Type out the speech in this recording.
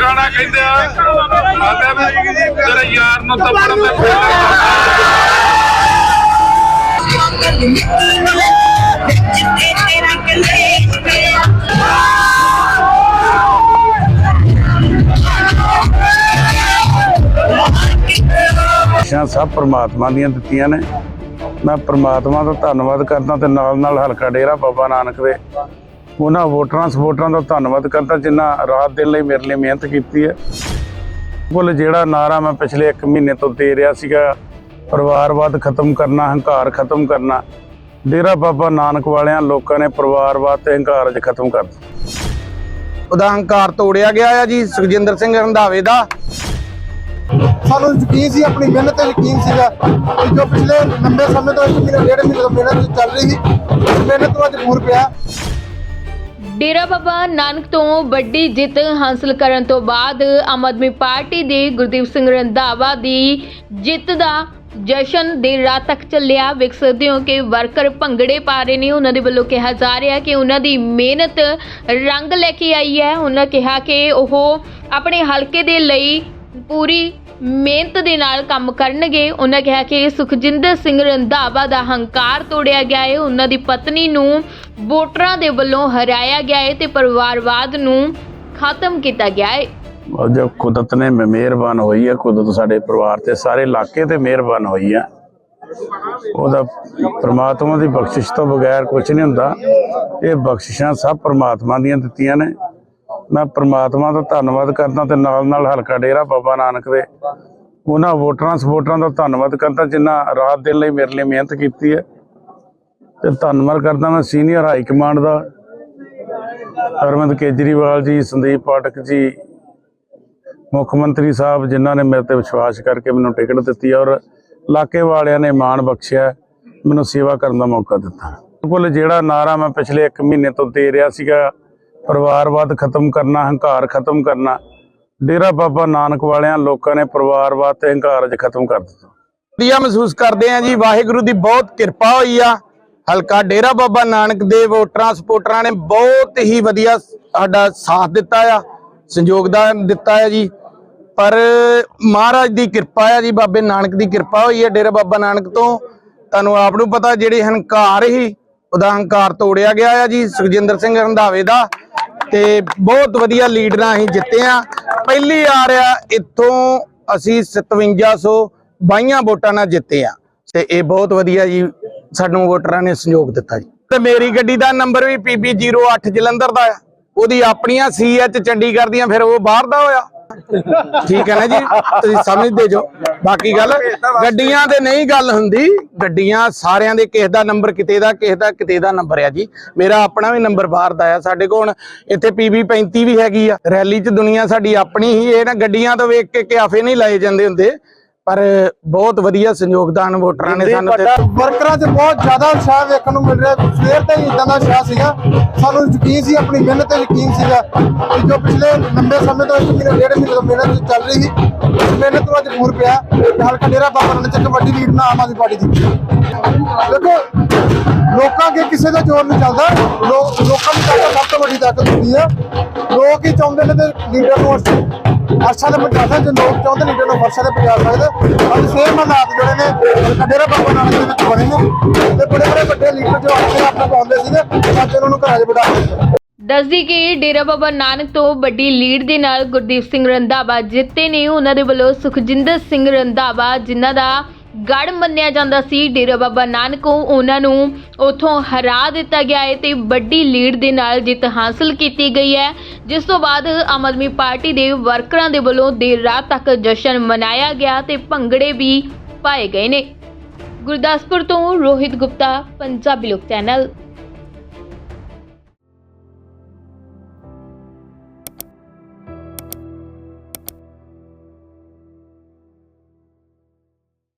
ਗਾਣਾ ਕਹਿੰਦੇ ਆ ਆਂਦੇ ਵੀ ਤੇਰੇ ਯਾਰ ਨੂੰ ਤਾਂ ਪੜਨ ਦੇ ਤੇਰਾ ਕੰਦੇ ਬਖਸ਼ਿਸ਼ਾਂ ਸਭ ਪ੍ਰਮਾਤਮਾ ਦੀਆਂ ਦਿੱਤੀਆਂ ਨੇ। ਮੈਂ ਪ੍ਰਮਾਤਮਾ ਦਾ ਧੰਨਵਾਦ ਕਰਦਾ ਤੇ ਨਾਲ ਨਾਲ ਹਲਕਾ ਡੇਰਾ ਬਾਬਾ ਨਾਨਕ ਦੇ ਉਹਨਾਂ ਵੋਟਰਾਂ ਸਪੋਰਟਰਾਂ ਦਾ ਧੰਨਵਾਦ ਕਰਦਾ ਜਿਨ੍ਹਾਂ ਰਾਤ ਦਿਨ ਲਈ ਮੇਰੇ ਲਈ ਮਿਹਨਤ ਕੀਤੀ ਹੈ। ਬੋਲ ਜਿਹੜਾ ਨਾਰਾ ਮੈਂ ਪਿਛਲੇ 1 ਮਹੀਨੇ ਤੋਂ ਦੇ ਰਿਹਾ ਸੀਗਾ ਪਰਿਵਾਰਵਾਦ ਖਤਮ ਕਰਨਾ ਹੰਕਾਰ ਖਤਮ ਕਰਨਾ ਡੇਰਾ ਬਾਬਾ ਨਾਨਕ ਵਾਲਿਆਂ ਲੋਕਾਂ ਨੇ ਪਰਿਵਾਰਵਾਦ ਤੇ ਹੰਕਾਰ ਅੱਜ ਖਤਮ ਕਰ ਦਿੱਤਾ। ਉਹਦਾ ਹੰਕਾਰ ਤੋੜਿਆ ਗਿਆ ਆ ਜੀ ਸੁਖਜਿੰਦਰ ਸਿੰਘ ਰੰਧਾਵੇ ਦਾ। ਸਾਨੂੰ ਯਕੀਨ ਸੀ ਆਪਣੀ ਮਿਹਨਤ ਤੇ ਯਕੀਨ ਸੀਗਾ। ਕਿ ਜੋ ਪਿਛਲੇ ਲੰਬੇ ਸਮੇਂ ਤੋਂ ਇੱਕ ਮਹੀਨੇ ਡੇਢ ਮਹੀਨੇ ਤੋਂ ਮਿਹਨਤ ਚੱਲ ਰਹੀ ਸੀ ਮਿਹਨਤ ਤੋਂ ਅੱਜ ਪੂਰ ਪਿਆ। ਡੇਰਾ ਬਾਬਾ ਨਾਨਕ ਤੋਂ ਵੱਡੀ ਜਿੱਤ ਹਾਸਲ ਕਰਨ ਤੋਂ ਬਾਅਦ ਆਮ ਆਦਮੀ ਪਾਰਟੀ ਦੇ ਗੁਰਦੀਪ ਸਿੰਘ ਰੰਧਾਵਾ ਦੀ ਜਿੱਤ ਦਾ ਜਸ਼ਨ ਦੇਰ ਰਾਤ ਤੱਕ ਚੱਲਿਆ। ਵੇਖ ਸਕਦੇ ਹੋ ਕਿ ਵਰਕਰ ਭੰਗੜੇ ਪਾ ਰਹੇ ਨੇ। ਉਹਨਾਂ ਦੇ ਵੱਲੋਂ ਕਿਹਾ ਜਾ ਰਿਹਾ ਕਿ ਉਹਨਾਂ ਦੀ ਮਿਹਨਤ ਰੰਗ ਲੈ ਕੇ ਆਈ ਹੈ। ਉਹਨਾਂ ਕਿਹਾ ਕਿ ਉਹ ਆਪਣੇ ਹਲਕੇ ਦੇ ਲਈ ਪੂਰੀ ਮਿਹਨਤ ਦੇ ਨਾਲ ਕੰਮ ਕਰਨਗੇ। ਉਹਨਾਂ ਕਿਹਾ ਕਿ ਸੁਖਜਿੰਦਰ ਸਿੰਘ ਰੰਧਾਵਾ ਦਾ ਹੰਕਾਰ ਤੋੜਿਆ ਗਿਆ ਹੈ ਉਹਨਾਂ ਦੀ ਪਤਨੀ ਨੂੰ ਵੋਟਰਾਂ ਦੇ ਵੱਲੋਂ ਹਰਾਇਆ ਗਿਆ ਹੈ ਤੇ ਪਰਿਵਾਰਵਾਦ ਨੂੰ ਖਤਮ ਕੀਤਾ ਗਿਆ ਹੈ ਔਰ ਕੁਦਰਤ ਨੇ ਮਿਹਰਬਾਨ ਹੋਈ ਹੈ ਕੁਦਰਤ ਸਾਡੇ ਪਰਿਵਾਰ ਤੇ ਸਾਰੇ ਇਲਾਕੇ ਤੇ ਮਿਹਰਬਾਨ ਹੋਈ ਹੈ ਉਹਦਾ ਪ੍ਰਮਾਤਮਾ ਦੀ ਬਖਸ਼ਿਸ਼ ਤੋਂ ਬਗੈਰ ਕੁਝ ਨਹੀਂ ਹੁੰਦਾ। ਇਹ ਬਖਸ਼ਿਸ਼ਾਂ ਸਭ ਪ੍ਰਮਾਤਮਾ ਦੀਆਂ ਦਿੱਤੀਆਂ ਨੇ। ਮੈਂ ਪ੍ਰਮਾਤਮਾ ਦਾ ਧੰਨਵਾਦ ਕਰਦਾ ਤੇ ਨਾਲ ਨਾਲ ਹਲਕਾ ਡੇਰਾ ਬਾਬਾ ਨਾਨਕ ਦੇ। ਉਹਨਾਂ ਵੋਟਰਾਂ ਸਪੋਰਟਰਾਂ ਦਾ ਧੰਨਵਾਦ ਕਰਦਾ ਜਿਨ੍ਹਾਂ ਰਾਤ ਦਿਨ ਲਈ ਮੇਰੇ ਲਈ ਮਿਹਨਤ ਕੀਤੀ ਹੈ। ਤੇ ਧੰਨਵਾਦ ਕਰਦਾ ਮੈਂ ਸੀਨੀਅਰ ਹਾਈ ਕਮਾਂਡ ਦਾ ਅਰਵਿੰਦ ਕੇਜਰੀਵਾਲ ਜੀ, ਸੰਦੀਪ ਪਾਠਕ ਜੀ, ਮੁੱਖ ਮੰਤਰੀ ਸਾਹਿਬ ਜਿਨ੍ਹਾਂ ਨੇ ਮੇਰੇ ਤੇ ਵਿਸ਼ਵਾਸ ਕਰਕੇ ਮੈਨੂੰ ਟਿਕਟ ਦਿੱਤੀ ਔਰ ਇਲਾਕੇ ਵਾਲਿਆਂ ਨੇ ਮਾਣ ਬਖਸ਼ਿਆ ਮੈਨੂੰ ਸੇਵਾ ਕਰਨ ਦਾ ਮੌਕਾ ਦਿੱਤਾ। ਬਿਲਕੁਲ ਜਿਹੜਾ ਨਾਰਾ ਮੈਂ ਪਿਛਲੇ 1 ਮਹੀਨੇ ਤੋਂ ਦੇ ਰਿਹਾ ਸੀਗਾ ਪਰਿਵਾਰਵਾਦ ਖਤਮ ਕਰਨਾ, ਹੰਕਾਰ ਖਤਮ ਕਰਨਾ। ਡੇਰਾ ਬਾਬਾ ਨਾਨਕ ਵਾਲਿਆਂ ਲੋਕਾਂ ਨੇ ਪਰਿਵਾਰਵਾਦ ਤੇ ਹੰਕਾਰ ਅੱਜ ਖਤਮ ਕਰ ਦਿੱਤਾ। ਵਧੀਆ ਮਹਿਸੂਸ ਕਰਦੇ ਆ ਜੀ, ਵਾਹਿਗੁਰੂ ਦੀ ਬਹੁਤ ਕਿਰਪਾ ਹੋਈ ਆ। ਹਲਕਾ ਡੇਰਾ ਬਾਬਾ ਨਾਨਕ ਦੇ ਵੋਟਰਾਂ ਸਪੋਰਟਰਾਂ ਨੇ ਬਹੁਤ ਹੀ ਵਧੀਆ ਸਾਡਾ ਸਾਥ ਦਿੱਤਾ ਆ, ਸੰਯੋਗਦਾਨ ਦਿੱਤਾ ਹੈ ਜੀ। ਪਰ ਮਹਾਰਾਜ ਦੀ ਕਿਰਪਾ ਆ ਜੀ, ਬਾਬੇ ਨਾਨਕ ਦੀ ਕਿਰਪਾ ਹੋਈ ਹੈ ਡੇਰਾ ਬਾਬਾ ਨਾਨਕ ਤੋਂ। ਤੁਹਾਨੂੰ ਆਪ ਨੂੰ ਪਤਾ ਜਿਹੜੇ ਹੰਕਾਰ ਹੀ, ਉਹਦਾ ਹੰਕਾਰ ਤੋੜਿਆ ਗਿਆ ਆ ਜੀ, ਸੁਖਜਿੰਦਰ ਸਿੰਘ ਰੰਧਾਵੇ ਦਾ। ਤੇ ਬਹੁਤ ਵਧੀਆ ਲੀਡ ਨਾਲ ਅਸੀਂ ਜਿੱਤੇ ਆ। ਪਹਿਲੀ ਆ ਰਿਹਾ ਇੱਥੋਂ ਅਸੀਂ 5722 ਵੋਟਾਂ ਨਾਲ ਜਿੱਤੇ ਆ। ਤੇ ਇਹ ਬਹੁਤ ਵਧੀਆ ਜੀ, ਸਾਨੂੰ ਵੋਟਰਾਂ ਨੇ ਸਹਿਯੋਗ ਦਿੱਤਾ ਜੀ। ਤੇ ਮੇਰੀ ਗੱਡੀ ਦਾ ਨੰਬਰ ਵੀ PB08 ਜਲੰਧਰ ਦਾ ਆ। ਉਹਦੀ ਆਪਣੀਆਂ ਸੀਐਚ ਚੰਡੀਗੜ੍ਹ ਦੀਆਂ, ਫਿਰ ਉਹ ਬਾਹਰ ਦਾ ਹੋਇਆ। ਠੀਕ ਹੈ ਨਾ ਜੀ? ਤੁਸੀਂ ਸਮਝਦੇ ਜੋ। ਬਾਕੀ ਗੱਲ, ਗੱਡੀਆਂ ਤੇ ਨਹੀਂ ਗੱਲ ਹੁੰਦੀ। ਗੱਡੀਆਂ ਸਾਰਿਆਂ ਦੇ ਕਿਸੇ ਦਾ ਨੰਬਰ, ਕਿਤੇ ਦਾ, ਕਿਸੇ ਦਾ, ਕਿਤੇ ਦਾ ਨੰਬਰ ਆ ਜੀ। ਮੇਰਾ ਆਪਣਾ ਵੀ ਨੰਬਰ ਬਾਹਰ ਦਾ ਆ। ਸਾਡੇ ਕੋਲ ਹੁਣ ਇੱਥੇ PB 35 ਵੀ ਹੈਗੀ ਆ। ਰੈਲੀ 'ਚ ਦੁਨੀਆ ਸਾਡੀ ਆਪਣੀ ਹੀ, ਇਹ ਨਾ ਗੱਡੀਆਂ ਤੋਂ ਵੇਖ ਕੇ ਕਿਆਫੇ ਨਹੀਂ ਲਾਏ ਜਾਂਦੇ ਹੁੰਦੇ। ਪਰ ਬਹੁਤ ਵਧੀਆ ਸੰਯੋਗਦਾਨ ਵੋਟਰਾਂ ਨੇ ਸਾਨੂੰ ਦਿੱਤਾ। ਵਰਕਰਾਂ 'ਚ ਬਹੁਤ ਜ਼ਿਆਦਾ ਉਤਸ਼ਾਹ ਵੇਖਣ ਨੂੰ ਮਿਲ ਰਿਹਾ। ਸਵੇਰ ਤੇ ਹੀ ਇਦਾਂ ਦਾ ਉਤਸ਼ਾਹ ਸੀਗਾ। ਸਾਨੂੰ ਯਕੀਨ ਸੀ ਆਪਣੀ ਮਿਹਨਤ ਤੇ ਯਕੀਨ ਸੀਗਾ ਕਿ ਜੋ ਪਿਛਲੇ ਲੰਬੇ ਸਮੇਂ ਤੋਂ ਇੱਕ ਮਹੀਨੇ ਡੇਢ ਮਹੀਨੇ ਤੋਂ ਮਿਹਨਤ ਚੱਲ ਰਹੀ ਸੀ ਉਸ ਮਿਹਨਤ ਤੋਂ ਅੱਜ ਪੂਰ ਪਿਆ। ਹਲਕਾ ਡੇਰਾ ਬਾਬਾ ਨਾਨਕ ਚੱਕ ਵੱਡੀ ਲੀਡ ਨਾਲ ਆਮ ਆਦਮੀ ਪਾਰਟੀ ਦੀ। ਦੇਖੋ ਲੋਕਾਂ ਅੱਗੇ ਕਿਸੇ ਦਾ ਜ਼ੋਰ ਨਹੀਂ ਚੱਲਦਾ। ਲੋ- ਲੋਕਾਂ ਦੀ ਤਾਕਤ ਸਭ ਤੋਂ ਵੱਡੀ ਤਾਕਤ ਹੁੰਦੀ ਆ। ਲੋਕ ਹੀ ਚਾਹੁੰਦੇ ਨੇ ਤੇ ਲੀਡਰ ਨੂੰ ਅਰਸ਼ਾਂ ਦੇ ਪਹੁੰਚਾ ਜੇ ਲੋਕ ਚਾਹੁੰਦੇ ਲੀਡਰ ਨੂੰ ਫਰਸ਼ਾਂ ਦੇ ਪਹੁੰਚਾ ਸਕਦੇ ਅੱਜ ਸੇਮ ਹਾਲਾਤ ਜਿਹੜੇ ਨੇ ਹਲਕਾ ਬਾਬਾ ਨਾਨਕ ਦੇ ਵਿੱਚ ਬਣੇ ਨੇ। ਤੇ ਬੜੇ ਬੜੇ ਵੱਡੇ ਲੀਡਰ ਜੋ ਆਪਣੇ ਆਪ ਨੂੰ ਪਾਉਂਦੇ ਸੀਗੇ, ਅੱਜ ਉਹਨਾਂ ਨੂੰ ਘਰਾਂ 'ਚ ਬਿਠਾ ਦੱਸਦੀ ਕਿ ਡੇਰਾ ਬਾਬਾ ਨਾਨਕ ਤੋਂ ਵੱਡੀ ਲੀਡ ਦੇ ਨਾਲ ਗੁਰਦੀਪ ਸਿੰਘ ਰੰਧਾਵਾ ਜਿੱਤੇ ਨੇ। ਉਹਨਾਂ ਦੇ ਵੱਲੋਂ ਸੁਖਜਿੰਦਰ ਸਿੰਘ ਰੰਧਾਵਾ, ਜਿਨ੍ਹਾਂ ਦਾ ਗੜ ਮੰਨਿਆ ਜਾਂਦਾ ਸੀ, ਡੇਰਾ ਬਾਬਾ ਨਾਨਕ ਉਹਨਾਂ ਨੂੰ ਉਥੋਂ ਹਰਾ ਦਿੱਤਾ ਗਿਆ ਹੈ ਤੇ ਵੱਡੀ ਲੀਡ ਦੇ ਨਾਲ ਜਿੱਤ ਹਾਸਲ ਕੀਤੀ ਗਈ ਹੈ। ਜਿਸ ਤੋਂ ਬਾਅਦ ਆਮ ਆਦਮੀ ਪਾਰਟੀ ਦੇ ਵਰਕਰਾਂ ਦੇ ਵੱਲੋਂ ਦੇਰ ਰਾਤ ਤੱਕ ਜਸ਼ਨ ਮਨਾਇਆ ਗਿਆ ਤੇ ਭੰਗੜੇ ਵੀ ਪਾਏ ਗਏ ਨੇ। ਗੁਰਦਾਸਪੁਰ ਤੋਂ ਰੋਹਿਤ ਗੁਪਤਾ, ਪੰਜਾਬੀ ਲੋਕ ਚੈਨਲ।